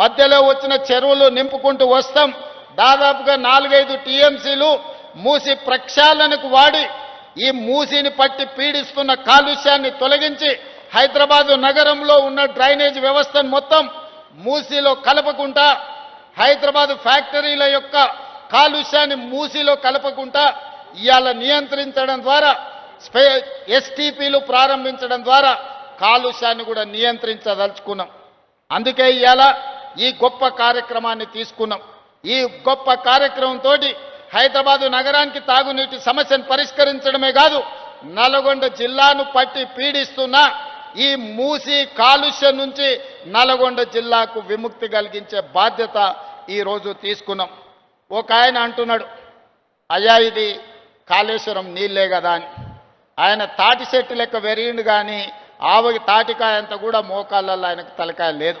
మధ్యలో వచ్చిన చెరువులు నింపుకుంటూ వస్తాం. దాదాపుగా నాలుగైదు టీఎంసీలు మూసి ప్రక్షాళనకు వాడి ఈ మూసిని పట్టి పీడిస్తున్న కాలుష్యాన్ని తొలగించి హైదరాబాదు నగరంలో ఉన్న డ్రైనేజ్ వ్యవస్థను మొత్తం మూసిలో కలపకుండా హైదరాబాదు ఫ్యాక్టరీల యొక్క కాలుష్యాన్ని మూసిలో కలపకుండా ఇవాళ నియంత్రించడం ద్వారా స్పే ఎస్టీపీలు ప్రారంభించడం ద్వారా కాలుష్యాన్ని కూడా నియంత్రించదలుచుకున్నాం. అందుకే ఇవాళ ఈ గొప్ప కార్యక్రమాన్ని తీసుకున్నాం. ఈ గొప్ప కార్యక్రమంతో హైదరాబాదు నగరానికి తాగునీటి సమస్యను పరిష్కరించడమే కాదు నల్గొండ జిల్లాను పట్టి పీడిస్తున్న ఈ మూసి కాలుష్యం నుంచి నల్గొండ జిల్లాకు విముక్తి కలిగించే బాధ్యత ఈరోజు తీసుకున్నాం. ఒక ఆయన అంటున్నాడు అయ్యా ఇది కాళేశ్వరం నీళ్ళే కదా అని. ఆయన తాటి చెట్టు లెక్క వెరిగిండు కానీ ఆవకి తాటికాయ అంత కూడా మోకాళ్ళల్లో ఆయనకు తలకాయ లేదు.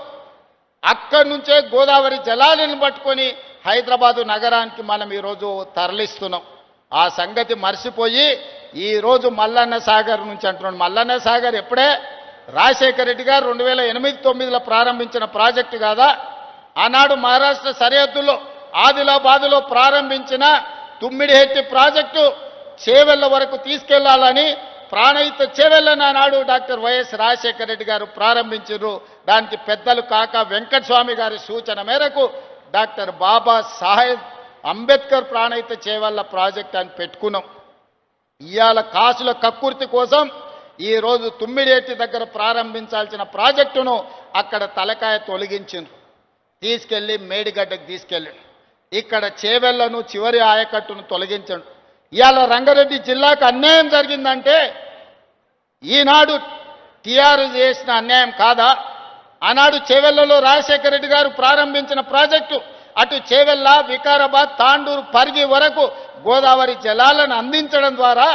అక్కడి నుంచే గోదావరి జలాలను పట్టుకొని హైదరాబాదు నగరానికి మనం ఈరోజు తరలిస్తున్నాం. ఆ సంగతి మర్చిపోయి ఈరోజు మల్లన్న సాగర్ నుంచి అంటున్నాడు. మల్లన్న సాగర్ ఎప్పుడే? రాజశేఖర రెడ్డి గారు రెండు వేల ఎనిమిది తొమ్మిదిలో ప్రారంభించిన ప్రాజెక్టు కాదా? ఆనాడు మహారాష్ట్ర సరిహద్దులో ఆదిలాబాదులో ప్రారంభించిన తుమ్మిడిహెట్టి ప్రాజెక్టు చేవెళ్ళ వరకు తీసుకెళ్ళాలని ప్రాణహిత చేవెళ్ళని నాడు డాక్టర్ వైఎస్ రాజశేఖర రెడ్డి గారు ప్రారంభించారు దానికి పెద్దలు కాక వెంకటస్వామి గారి సూచన మేరకు డాక్టర్ బాబా సాహెబ్ అంబేద్కర్ ప్రాణహిత చేవెళ్ళ ప్రాజెక్ట్ అని పెట్టుకున్నాం. ఇవాళ కాసుల కక్కుర్తి కోసం ఈరోజు తుమ్మిడేటి దగ్గర ప్రారంభించాల్సిన ప్రాజెక్టును అక్కడ తలకాయ తొలగించిండ్రు తీసుకెళ్ళి మేడిగడ్డకు తీసుకెళ్ళి ఇక్కడ చేవెళ్ళను చివరి ఆయకట్టును తొలగించండు. ఇవాళ రంగారెడ్డి జిల్లాకు అన్యాయం జరిగిందంటే ఈనాడు టీఆర్ చేసిన అన్యాయం కాదా? ఆనాడు చేవెళ్ళలో రాజశేఖర రెడ్డి గారు ప్రారంభించిన ప్రాజెక్టు అటు చేవెళ్ళ వికారాబాద్ తాండూరు పరిగి వరకు గోదావరి జలాలను అందించడం ద్వారా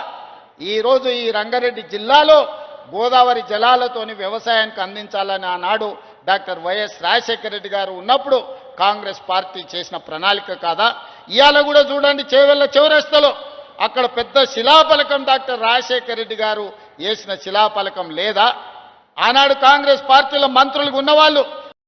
ఈరోజు ఈ రంగారెడ్డి జిల్లాలో గోదావరి జలాలతోని వ్యవసాయానికి అందించాలని ఆనాడు డాక్టర్ వైఎస్ రాజశేఖర రెడ్డి గారు ఉన్నప్పుడు కాంగ్రెస్ పార్టీ చేసిన ప్రణాళిక కాదా? ఇవాళ కూడా చూడండి చేవెళ్ళ చివరస్తలో అక్కడ పెద్ద శిలాఫలకం డాక్టర్ రాజశేఖర రెడ్డి గారు వేసిన శిలాఫలకం లేదా? ఆనాడు కాంగ్రెస్ పార్టీలో మంత్రులుగా ఉన్నవాళ్ళు